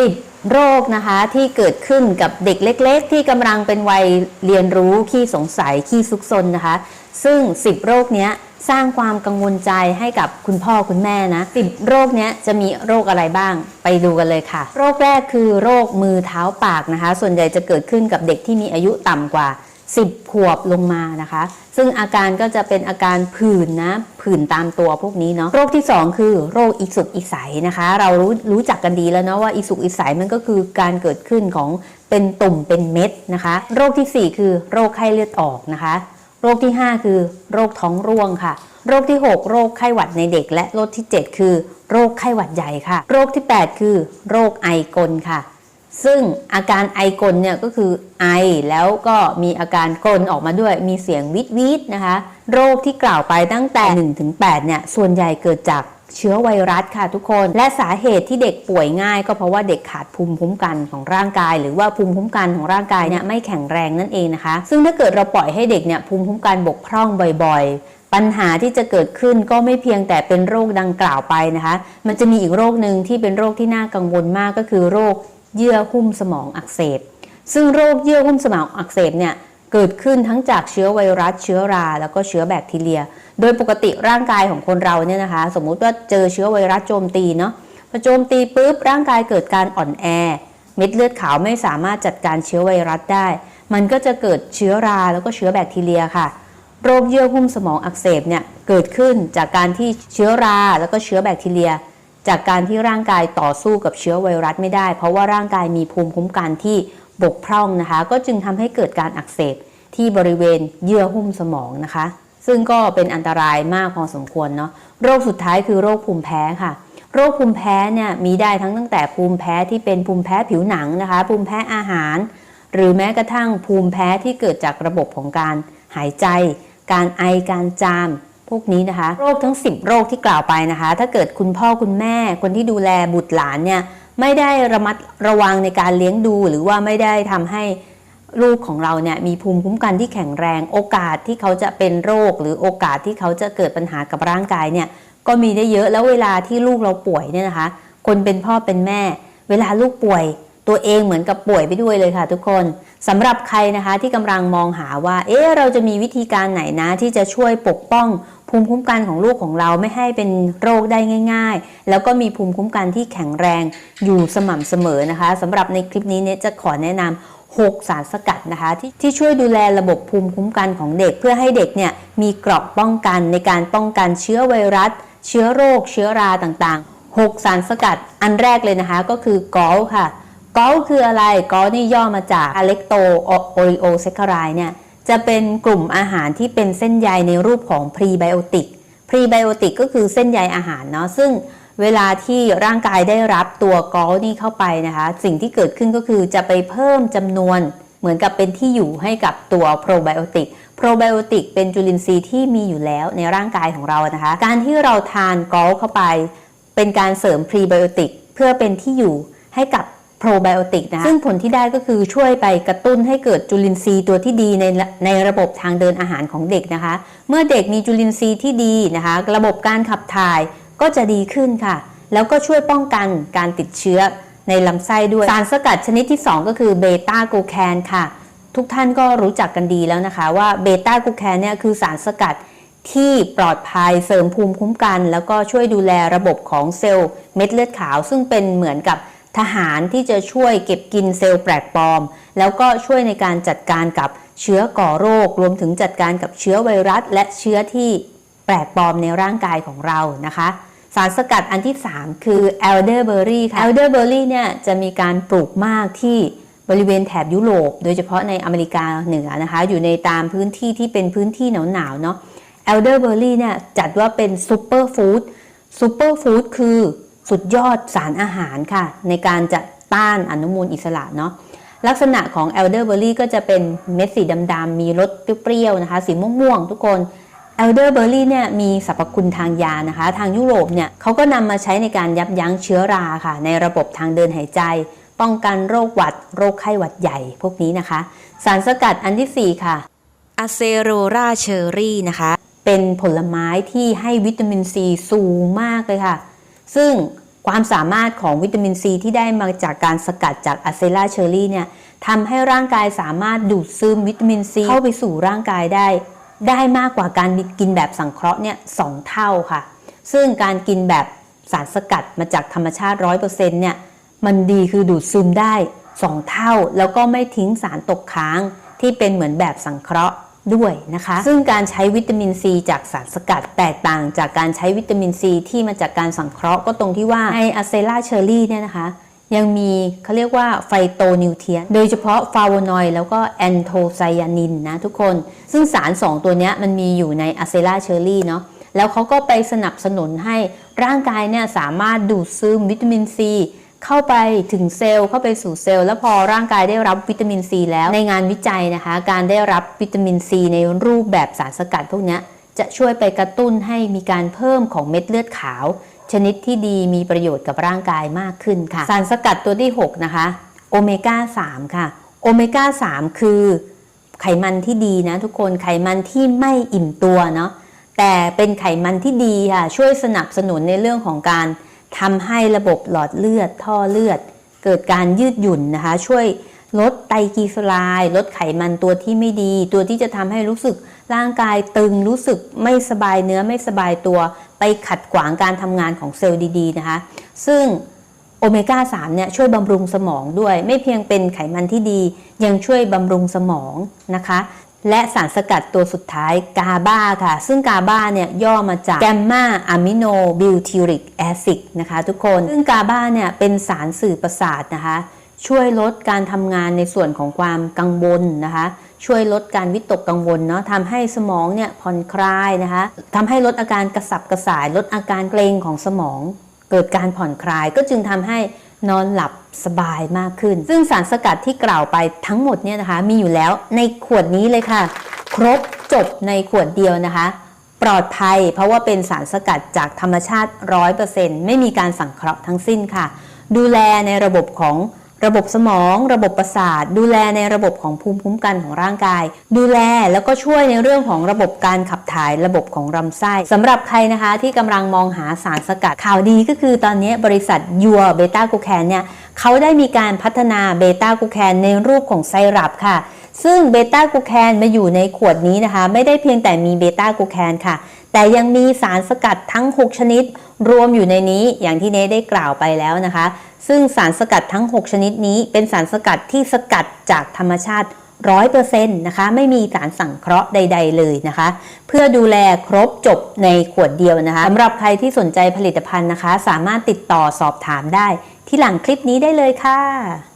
10 โรคนะคะที่เกิดขึ้นกับเด็กเล็ก ๆ ที่กำลังเป็นวัยเรียนรู้ขี้สงสัยขี้ซุกซนนะคะ ซึ่ง 10 โรคเนี้ยสร้างความกังวลใจให้กับคุณพ่อคุณแม่นะ10โรคเนี้ยจะมีโรคอะไรบ้าง ไปดูกันเลยค่ะ โรคแรกคือโรคมือเท้าปากนะคะ ส่วนใหญ่จะเกิดขึ้นกับเด็กที่มีอายุต่ำกว่า 10 ขวบลงมานะคะ ซึ่งอาการก็จะเป็นอาการผื่นนะผื่นตามตัวพวกนี้เนาะโรคที่ 2 คือโรคอีสุกอีใสนะคะ เรารู้รู้จักกันดีแล้วเนาะว่าอีสุกอีใสมันก็คือการเกิดขึ้นของเป็นตุ่มเป็นเม็ดนะคะ โรคทีสี่ 4 คือโรคไข้เลือดออกนะคะ โรคที่ 5 คือโรคท้องร่วงค่ะ โรคที่ 6 โรคไข้หวัดในเด็ก และโรคที่ 7 คือ โรคไข้หวัดใหญ่ค่ะ โรคที่ 8 คือ โรคไอกลค่ะ ซึ่งอาการไอกลเนี่ยก็คือไอแล้วก็มีอาการกลนออกมาด้วย มีเสียงวิดวิดนะคะ โรคที่กล่าวไปตั้งแต่1ถึง8เนี่ยส่วนใหญ่เกิดจากเชื้อไวรัสค่ะทุกคน และสาเหตุที่เด็กป่วยง่าย ก็เพราะว่าเด็กขาดภูมิคุ้มกันของร่างกาย หรือว่าภูมิคุ้มกันของร่างกายเนี่ยไม่แข็งแรงนั่นเองนะคะ ซึ่งถ้าเกิดเราปล่อยให้เด็กเนี่ยภูมิคุ้มกันบกพร่องบ่อยๆ ปัญหาที่จะเกิดขึ้นก็ไม่เพียงแต่เป็นโรคดังกล่าวไปนะคะ มันจะมีอีกโรคหนึ่งที่เป็นโรคที่น่ากังวลมากก็คือโรค เยื่อหุ้มสมองอักเสบ ซึ่งโรคเยื่อหุ้มสมองอักเสบเนี่ยเกิดขึ้นทั้งจากเชื้อไวรัสเชื้อรา แล้วก็เชื้อแบคทีเรีย โดยปกติร่างกายของคนเราเนี่ยนะคะ สมมุติว่าเจอเชื้อไวรัสโจมตีเนาะพอโจมตีปุ๊บร่างกายเกิดการอ่อนแอ เม็ดเลือดขาวไม่สามารถจัดการเชื้อไวรัสได้ มันก็จะเกิดเชื้อราแล้วก็เชื้อแบคทีเรียค่ะโรคเยื่อหุ้มสมองอักเสบเนี่ยเกิดขึ้นจากการที่เชื้อราแล้วก็เชื้อแบคทีเรีย จากการที่ร่างกายต่อสู้กับเชื้อไวรัสไม่ได้ เพราะว่าร่างกายมีภูมิคุ้มกันที่บกพร่องนะคะ ก็จึงทำให้เกิดการอักเสบที่บริเวณเยื่อหุ้มสมองนะคะ ซึ่งก็เป็นอันตรายมากพอสมควรเนาะโรคสุดท้ายคือโรคภูมิแพ้ค่ะ โรคภูมิแพ้เนี่ยมีได้ทั้งตั้งแต่ภูมิแพ้ที่เป็นภูมิแพ้ผิวหนังนะคะ ภูมิแพ้อาหาร หรือแม้กระทั่งภูมิแพ้ที่เกิดจากระบบของการหายใจ การไอการจาม พวกนี้นะคะ โรคทั้ง 10 โรคที่กล่าวไปนะคะ ถ้าเกิดคุณพ่อคุณแม่คนที่ดูแลบุตรหลานเนี่ยไม่ได้ระมัดระวังในการเลี้ยงดู หรือว่าไม่ได้ทำให้ลูกของเราเนี่ยมีภูมิคุ้มกันที่แข็งแรง โอกาสที่เขาจะเป็นโรค หรือโอกาสที่เขาจะเกิดปัญหากับร่างกายเนี่ยก็มีได้เยอะแล้วเวลาที่ลูกเราป่วยเนี่ยนะคะ คนเป็นพ่อเป็นแม่ เวลาลูกป่วย ตัวเองเหมือนกับป่วยไปด้วยเลยค่ะ ทุกคนสำหรับใครนะคะที่กำลังมองหาว่า เอ๊ะเราจะมีวิธีการไหนนะที่จะช่วยปกป้อง ภูมิคุ้มกันของลูกของเราไม่ให้เป็นโรคได้ง่าย ๆ แล้วก็มีภูมิคุ้มกันที่แข็งแรงอยู่สม่ำเสมอนะคะสำหรับในคลิปนี้เนี่ยจะขอแนะนำ6 สารสกัดนะคะที่ที่ช่วยดูแลระบบภูมิคุ้มกันของเด็ก เพื่อให้เด็กเนี่ยมีเกราะป้องกันในการป้องกันเชื้อไวรัส เชื้อโรค เชื้อราต่างๆ 6 สารสกัดอันแรกเลยนะคะก็คือกอลค่ะกอลคืออะไรกอลนี่ย่อมาจากอะเล็กโตโอริโอเซคารายเนี่ย จะเป็นกลุ่มอาหารที่เป็นเส้นใยในรูปของพรีไบโอติก พรีไบโอติกก็คือเส้นใยอาหารเนาะ ซึ่งเวลาที่ร่างกายได้รับตัวกอลนี่เข้าไปนะคะ สิ่งที่เกิดขึ้นก็คือจะไปเพิ่มจำนวนเหมือนกับเป็นที่อยู่ให้กับตัวโปรไบโอติก โปรไบโอติกเป็นจุลินทรีย์ที่มีอยู่แล้วในร่างกายของเรานะคะ การที่เราทานกอลเข้าไป เป็นการเสริมพรีไบโอติกเพื่อเป็นที่อยู่ให้กับ โปรไบโอติกนะซึ่งผลที่ได้ก็คือช่วยไปกระตุ้นให้เกิดจุลินทรีย์ตัวที่ดีในในระบบทางเดินอาหารของเด็กนะคะ เมื่อเด็กมีจุลินทรีย์ที่ดีนะคะ ระบบการขับถ่ายก็จะดีขึ้นค่ะ แล้วก็ช่วยป้องกันการติดเชื้อในลำไส้ด้วย สารสกัดชนิดที่ 2 ก็คือเบต้ากูแคนค่ะ ทุกท่านก็รู้จักกันดีแล้วนะคะ ว่าเบต้ากูแคนเนี่ยคือสารสกัดที่ปลอดภัยเสริมภูมิคุ้มกัน แล้วก็ช่วยดูแลระบบของเซลล์เม็ดเลือดขาว ซึ่งเป็นเหมือนกับ ทหารที่จะช่วยเก็บกินเซลล์แปลกปลอม แล้วก็ช่วยในการจัดการกับเชื้อก่อโรค รวมถึงจัดการกับเชื้อไวรัส และเชื้อที่แปลกปลอมในร่างกายของเรานะคะ สารสกัดอันที่ 3 คือ elderberry ค่ะ elderberry เนี่ยจะมีการปลูกมากที่บริเวณแถบยุโรป โดยเฉพาะในอเมริกาเหนือนะคะ อยู่ในตามพื้นที่ที่เป็นพื้นที่หนาวๆเนาะ elderberry เนี่ยจัดว่าเป็นซูเปอร์ฟู้ดซูเปอร์ฟู้ดคือ สุดยอดสารอาหารค่ะ ในการจะต้านอนุมูลอิสระเนาะลักษณะของ elderberry ก็จะเป็นเม็ดสีดำๆมีรสเปรี้ยวๆนะคะ สีม่วงๆ ทุกคน elderberry เนี่ยมีสรรพคุณทางยานะคะ ทางยุโรปเนี่ยเขาก็นำมาใช้ในการยับยั้งเชื้อราค่ะ ในระบบทางเดินหายใจ ป้องกันโรคหวัด โรคไข้หวัดใหญ่พวกนี้นะคะ สารสกัดอันที่ 4 ค่ะอะเซโรราเชอรี่นะคะ เป็นผลไม้ที่ให้วิตามินซีสูงมากเลยค่ะ ซึ่งความสามารถของวิตามินซีที่ได้มาจากการสกัดจากอะเซล่าเชอรี่เนี่ยทำให้ร่างกายสามารถดูดซึมวิตามินซีเข้าไปสู่ร่างกายได้ ได้มากกว่าการกินแบบสังเคราะห์เนี่ยสองเท่าค่ะ ซึ่งการกินแบบสารสกัดมาจากธรรมชาติ 100%เนี่ยมันดีคือดูดซึมได้ 2 เท่า แล้วก็ไม่ทิ้งสารตกค้างที่เป็นเหมือนแบบสังเคราะห์ ด้วยนะคะ ซึ่งการใช้วิตามินซีจากสารสกัดแตกต่างจากการใช้วิตามินซีที่มาจากการสังเคราะห์ก็ตรงที่ว่าในอะเซล่าเชอร์รี่เนี่ยนะคะยังมีเขาเรียกว่าไฟโตนิวเทียน โดยเฉพาะฟลาวนอยด์แล้วก็แอนโทไซยานินนะทุกคน ซึ่งสาร 2 ตัวนี้มันมีอยู่ในอะเซล่าเชอร์รี่เนาะแล้วเขาก็ไปสนับสนุนให้ร่างกายเนี่ยสามารถดูดซึมวิตามินซี เข้าไปถึงเซลล์เข้าไปสู่เซลล์แล้วพอร่างกายได้รับวิตามินซีแล้วในงานวิจัยนะคะ การได้รับวิตามินซีในรูปแบบสารสกัดพวกนี้จะช่วยไปกระตุ้นให้มีการเพิ่มของเม็ดเลือดขาว ชนิดที่ดีมีประโยชน์กับร่างกายมากขึ้นค่ะ สารสกัดตัวที่ 6 นะคะโอเมก้า 3 ค่ะโอเมก้า 3 คือไขมันที่ดีนะทุกคนไขมันที่ไม่อิ่มตัวเนาะแต่เป็นไขมันที่ดีค่ะช่วยสนับสนุนในเรื่องของการ ทำให้ระบบหลอดเลือดท่อเลือด เกิดการยืดหยุ่นนะคะ ช่วยลดไตรกลีเซอไรด์ลดไขมันตัวที่ไม่ดี ตัวที่จะทำให้รู้สึกร่างกายตึงรู้สึกไม่สบายเนื้อไม่สบายตัว ไปขัดขวางการทำงานของเซลล์ดีๆนะคะ ซึ่งโอเมก้า3เนี่ยช่วยบำรุงสมองด้วย ไม่เพียงเป็นไขมันที่ดี ยังช่วยบำรุงสมองนะคะ และสารสกัดตัวสุดท้ายกาบาค่ะ ซึ่งกาบาเนี่ยย่อมาจากแกมมาอะมิโนบิวทิริกแอซิดนะคะทุกคน ซึ่งกาบาเนี่ยเป็นสารสื่อประสาทนะคะ ช่วยลดการทำงานในส่วนของความกังวลนะคะ ช่วยลดการวิตกกังวลเนาะทำให้สมองเนี่ยผ่อนคลายนะคะทำให้ลดอาการกระสับกระส่าย ลดอาการเกร็งของสมอง เกิดการผ่อนคลายก็จึงทำให้ นอนหลับสบายมากขึ้น ซึ่งสารสกัดที่กล่าวไปทั้งหมดเนี่ยนะคะ มีอยู่แล้วในขวดนี้เลยค่ะ ครบจบในขวดเดียวนะคะ ปลอดภัยเพราะว่าเป็นสารสกัดจากธรรมชาติ 100%ไม่มีการสังเคราะห์ทั้งสิ้นค่ะ ดูแลในระบบของ ระบบสมอง ระบบประสาท ดูแลในระบบของภูมิคุ้มกันของร่างกาย ดูแลแล้วก็ช่วยในเรื่องของระบบการขับถ่ายระบบของลำไส้สำหรับใครนะคะที่กำลังมองหาสารสกัดข่าวดีก็คือตอนนี้บริษัทยัวเบต้ากูแคนเนี่ยเขาได้มีการพัฒนาเบต้ากูแคนในรูปของไซรัปค่ะซึ่งเบต้ากูแคนมาอยู่ในขวดนี้นะคะ ไม่ได้เพียงแต่มีเบต้ากูแคนค่ะ แต่ยังมีสารสกัดทั้ง 6 ชนิด รวมอยู่ในนี้อย่างที่เนได้กล่าวไปแล้วนะคะ ซึ่งสารสกัดทั้ง 6 ชนิดนี้เป็นสารสกัดที่สกัดจากธรรมชาติ100%นะคะไม่มีสารสังเคราะห์ใด ๆ เลยนะคะ เพื่อดูแลครบจบในขวดเดียวนะคะสำหรับใครที่สนใจผลิตภัณฑ์นะคะ สามารถติดต่อสอบถามได้ที่หลังคลิปนี้ได้เลยค่ะ